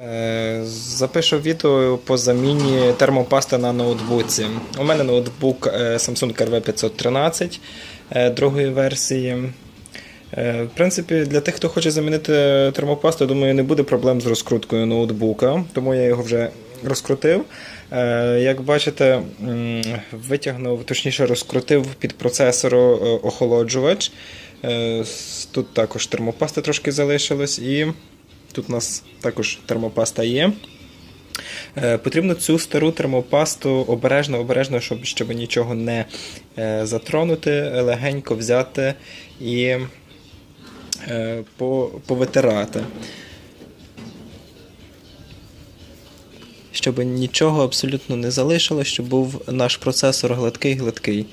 Е, Запишу відео по заміні термопасти на ноутбуці. У мене ноутбук е, Samsung RV 513 е, другої версії. В принципі, для тих, хто хоче замінити термопасту, думаю, не буде проблем з розкруткою ноутбука, тому я його вже розкрутив. Як бачите, витягнув, точніше розкрутив під процесору охолоджувач. Тут також термопасти трошки залишилось, і тут у нас також термопаста є. Е, Потрібно цю стару термопасту обережно, обережно, щоб, щоб нічого не е, затронути, легенько взяти і е, повитирати. Щоб нічого абсолютно не залишилось, щоб був наш процесор гладкий-гладкий.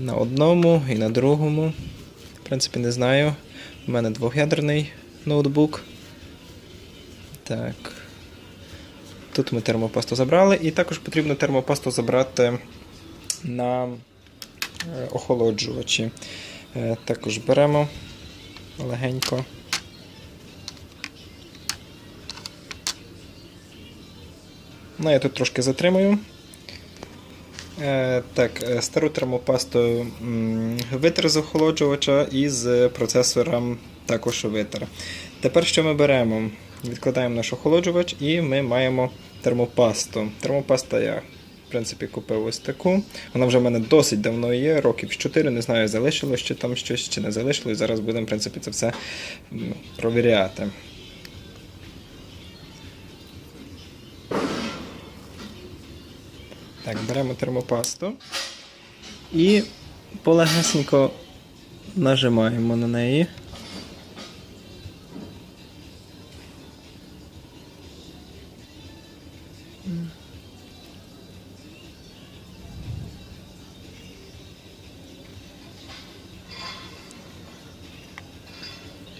На одному і на другому. В принципі, не знаю. У мене двох'ядерний ноутбук. Так. Тут ми термопасту забрали, і також потрібно термопасту забрати на е, охолоджувачі. Е, Також беремо легенько. Ну, я тут трошки затримую. Е, Так, стару термопасту витер з охолоджувача і з процесором також витер. Тепер що ми беремо? Відкладаємо наш охолоджувач і ми маємо термопасту. Термопаста я, в принципі, купив ось таку. Вона вже в мене досить давно є, років 4, не знаю, залишилось чи там щось, чи не залишилось. Зараз будемо, в принципі, це все провіряти. Так, беремо термопасту і полегесенько нажимаємо на неї.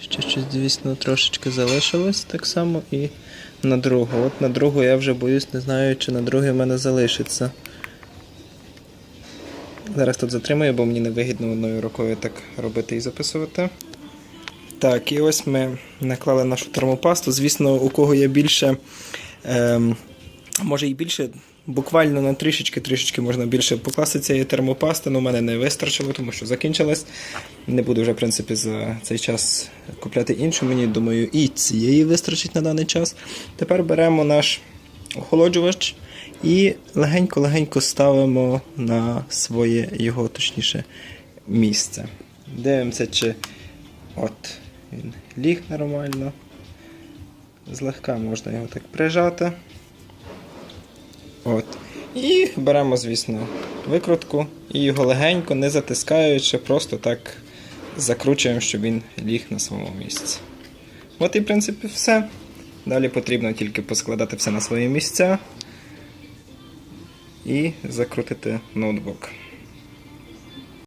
Ще щось, звісно, трошечки залишилось так само і на другу. От на другу я вже боюсь, не знаю, чи на другу в мене залишиться. Зараз тут затримую, бо мені не вигідно одною рукою так робити і записувати. Так, і ось ми наклали нашу термопасту. Звісно, у кого є більше, ем, може і більше, буквально на трішечки-трішечки можна більше покласти цієї термопасти, але у мене не вистачило, тому що закінчилась. Не буду вже, в принципі, за цей час купляти іншу. Мені, думаю, і цієї вистачить на даний час. Тепер беремо наш охолоджувач і легенько-легенько ставимо на своє його, точніше, місце. Дивимося, чи от він ліг нормально. Злегка можна його так прижати. От. І беремо, звісно, викрутку і його легенько, не затискаючи, просто так закручуємо, щоб він ліг на своєму місці. От і, в принципі, все. Далі потрібно тільки поскладати все на свої місця і закрутити ноутбук.